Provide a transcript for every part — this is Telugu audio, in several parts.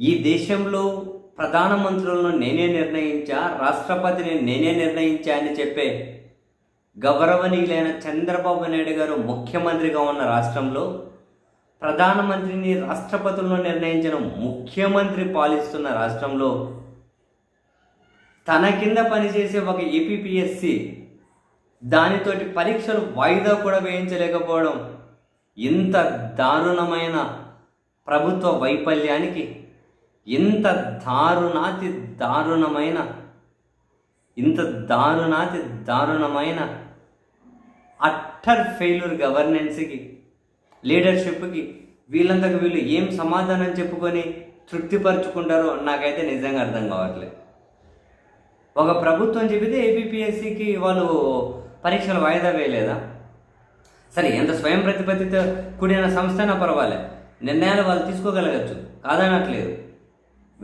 ఈ దేశంలో ప్రధానమంత్రులను నేనే నిర్ణయించా రాష్ట్రపతిని నేనే నిర్ణయించా అని చెప్పే గౌరవనీయులైన చంద్రబాబు నాయుడు గారు ముఖ్యమంత్రిగా ఉన్న రాష్ట్రంలో ప్రధానమంత్రిని రాష్ట్రపతులను నిర్ణయించిన ముఖ్యమంత్రి పాలిస్తున్న రాష్ట్రంలో తన కింద పనిచేసే ఒక ఏపీపీఎస్సి దానితోటి పరీక్షలు వాయిదా కూడా వేయించలేకపోవడం ఇంత దారుణమైన ప్రభుత్వ వైఫల్యానికి ఇంత దారుణాతి దారుణమైన ఇంత దారుణాతి దారుణమైన అట్టర్ ఫెయిల్యూర్ గవర్నెన్స్కి లీడర్షిప్కి వీళ్ళంతకు వీళ్ళు ఏం సమాధానం చెప్పుకొని తృప్తిపరుచుకుంటారో నాకైతే నిజంగా అర్థం కావట్లేదు. ఒక ప్రభుత్వం చెబితే ఏపీపీఎస్సికి వాళ్ళు పరీక్షలు వాయిదా వేయలేదా? సరే ఎంత స్వయం ప్రతిపత్తితో కూడిన సంస్థ అయినా పర్వాలే. నిర్ణయాలు వాళ్ళు తీసుకోగలగచ్చు. కాదనట్లేదు.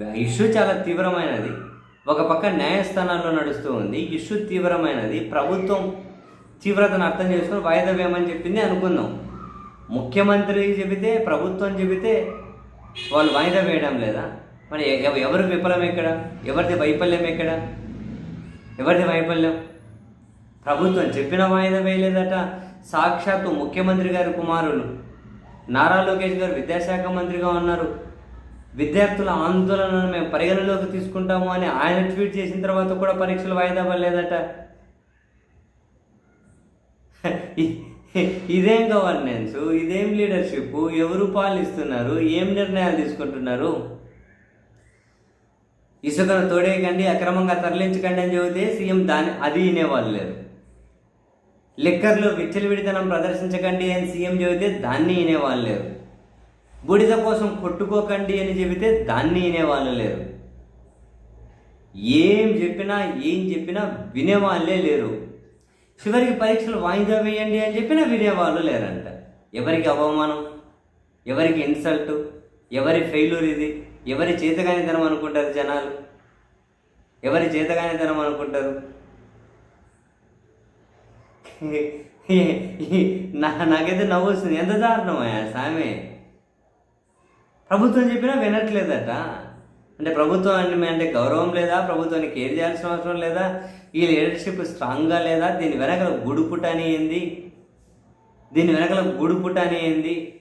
ఇష్యూ చాలా తీవ్రమైనది. ఒక పక్క న్యాయస్థానాల్లో నడుస్తూ ఉంది. ఇష్యూ తీవ్రమైనది. ప్రభుత్వం తీవ్రతను అర్థం చేసుకుని వాయిదా వేయమని చెప్పింది అనుకుందాం. ముఖ్యమంత్రి చెబితే ప్రభుత్వం చెబితే వాళ్ళు వాయిదా వేయడం లేదా? మరి ఎవరు ఎవరి విఫలం ఎక్కడ? ఎవరిది వైఫల్యం ఎక్కడ? ఎవరిది వైఫల్యం? ప్రభుత్వం చెప్పిన వాయిదా వేయలేదట. సాక్షాత్తు ముఖ్యమంత్రి గారి కుమారులు నారా లోకేష్ గారు విద్యాశాఖ మంత్రిగా ఉన్నారు. విద్యార్థుల ఆందోళనను మేము పరిగణలోకి తీసుకుంటాము అని ఆయన ట్వీట్ చేసిన తర్వాత కూడా పరీక్షలు వాయిదా పడలేదట. ఇదేం గవర్నెన్స్? ఇదేం లీడర్షిప్ ఎవరు పాలిస్తున్నారు? ఏం నిర్ణయాలు తీసుకుంటున్నారు? ఇసుకను తోడేయకండి అక్రమంగా తరలించకండి అని చెబితే సీఎం దాని అది వినేవాళ్ళు లేరు. లిక్కర్లో విచ్చలవిడితనం ప్రదర్శించకండి అని సీఎం చెబితే దాన్ని వినేవాళ్ళు లేరు. బూడిద కోసం కొట్టుకోకండి అని చెబితే దాన్ని వినేవాళ్ళు లేరు. ఏం చెప్పినా ఏం చెప్పినా వినేవాళ్ళే లేరు. చివరికి పరీక్షలు వాయిదా వేయండి అని చెప్పినా వినేవాళ్ళు లేరంట. ఎవరికి అవమానం? ఎవరికి ఇన్సల్ట్? ఎవరి ఫెయిల్యూర్ ఇది? ఎవరి చేతగానితనం అనుకుంటారు జనాలు? ఎవరి చేతగానితనం అనుకుంటారు? నా నాకైతే నవ్వు వస్తుంది. ఎంత దారుణమయ్యా సామే. ప్రభుత్వం చెప్పినా వినట్లేదట. అంటే ప్రభుత్వం అంటే అంటే గౌరవం లేదా? ప్రభుత్వాన్ని కేర్ చేయాల్సిన అవసరం లేదా? ఈ లీడర్షిప్ స్ట్రాంగ్గా లేదా? దీని వెనకల గుడుపుట అని ఏంది? దీని వెనకల గుడుపుట అని ఏంది?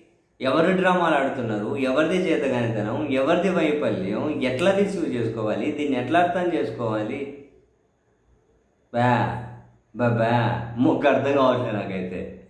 ఎవరు డ్రామాలు ఆడుతున్నారు? ఎవరిది చేతగానితనం? ఎవరిది వైఫల్యం? ఎట్లా రిసీవ్ చేసుకోవాలి? దీన్ని ఎట్లా అర్థం చేసుకోవాలి? బా బ్యా బా ముగ్గు అర్థం కావట్లేదు నాకైతే.